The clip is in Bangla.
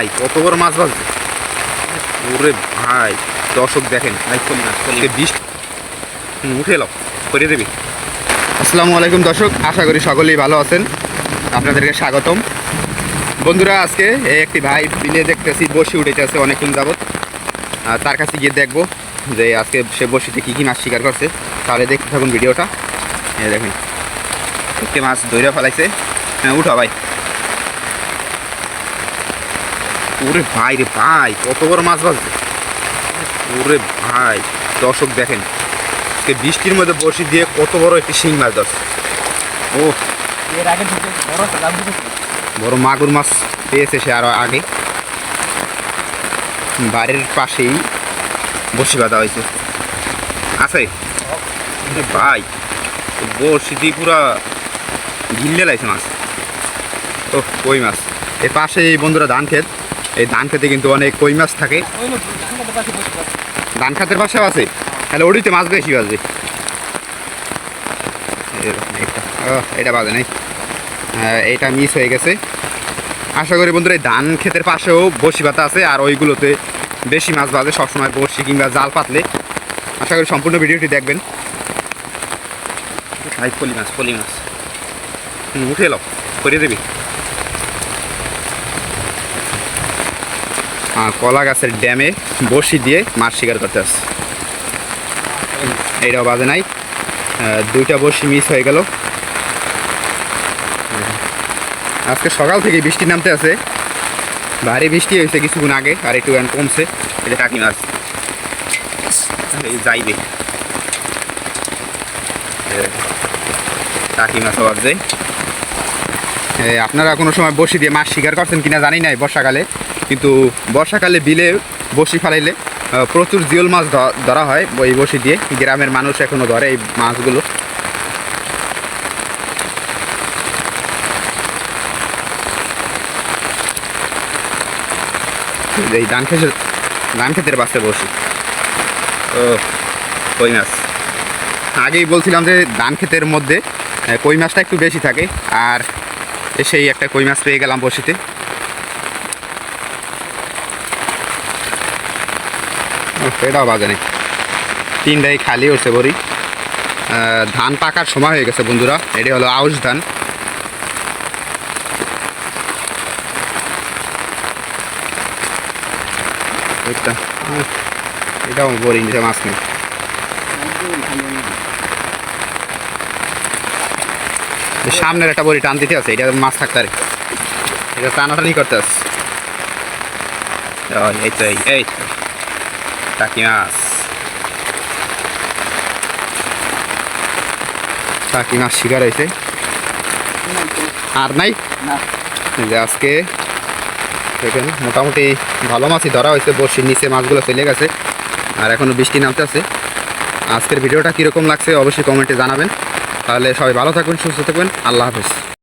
ভাই কত বড় মাছ বাজছে ওরে ভাই দর্শক দেখেন ভাই চলি না বৃষ্টি। হুম, উঠে এলো করে দেবি। আসসালামু আলাইকুম দর্শক আশা করি সকলেই ভালো আছেন। আপনাদেরকে স্বাগতম। বন্ধুরা আজকে এই একটি ভাই বিলে দেখতেছি বসি উঠেছে অনেকক্ষণ যাবত আর তার কাছে গিয়ে দেখব যে আজকে সে বসিতে কী কী মাছ শিকার করছে। তাহলে দেখতে থাকুন ভিডিওটা। এই দেখেন একটি মাছ ধরে ফেলাইছে। হ্যাঁ উঠো ভাই। ওরে ভাই রে ভাই কত বড় মাছ বাজছে ওরে ভাই দর্শক দেখেন বৃষ্টির মধ্যে বসি দিয়ে কত বড় একটি শিং মাছ ধরছে। ও এর আগে বড় মাগুর মাছ পেয়েছে সে আরও আগে। বাড়ির পাশেই বসি বাঁধা হয়েছে। আছে? ভাই বসি দিয়ে পুরা গিল্লে লাগছে মাছ। ও কই মাছ? এর পাশে এই বন্ধুরা ধান ক্ষেত। এই ধান খেতে কিন্তু অনেক কই মাছ থাকে। বসে। ধান খাতের পাশেও আছে? তাহলে ওডিতে মাছ বেশি এরকম এটা বাজে নাই। আহ, এটা মিস হয়ে গেছে। আশা করি বন্ধুরা এই ধান ক্ষেতের পাশেও বসি পাতা আছে আর ওইগুলোতে বেশি মাছ বাজে সবসময় বড়শি কিংবা জাল পাতলে। আশা করি সম্পূর্ণ ভিডিওটি দেখবেন। ফলি মাছ পলি মাছ। হুম, উঠে এলো করে দেবি। কলা গাছের ড্যামে বসি দিয়ে মাছ শিকার করতে আসছে। এইটাও বাজে নাই। দুইটা বসি মিস হয়ে গেল। আজকে সকাল থেকে বৃষ্টি নামতে আছে। ভারী বৃষ্টি হয়েছে কিছুক্ষণ আগে আর একটু কমছে। এটা টাকি মাছ। যাইবে টাকি মাছ আবার এ, আপনারা কোনো সময় বসি দিয়ে মাছ শিকার করছেন কিনা জানি নাই বর্ষাকালে। কিন্তু বর্ষাকালে বিলে বসি ফেলাইলে প্রচুর জিওল মাছ ধরা হয় ওই বসি দিয়ে। গ্রামের মানুষ এখনও ধরে এই মাছগুলো। এই ধান খেতের ধান খেতের পাশে বসি। ও, কই মাছ? আগেই বলছিলাম যে ধান ক্ষেতের মধ্যে কই মাছটা একটু বেশি থাকে। আর সেই একটা কই মাছ পেয়ে গেলাম বসিতে। এটাও বাজে নেই। তিনটাই খালি হচ্ছে বড়ি। ধান পাকার সময় হয়ে গেছে বন্ধুরা। এটি হলো আউশ ধান। এটাও বড়ি নিচে মাছ নেই। সামনের একটা বড়ি টান দিতে আছে, এটা মাছ থাকতে পারে। এটা টানাটানি করতে আছে। এই তো, এই এই। টাকি মাছ টাকি মাছ শিকার হয়েছে আর নাই যে আজকে দেখেন মোটামুটি ভালো মাছই ধরা হয়েছে। বর্ষির নিচে মাছগুলো চলে গেছে। আর এখনও বৃষ্টি নামতে আছে আজকের ভিডিওটা কীরকম লাগছে অবশ্যই কমেন্টে জানাবেন। তাহলে সবাই ভালো থাকবেন সুস্থ থাকবেন আল্লাহ হাফেজ।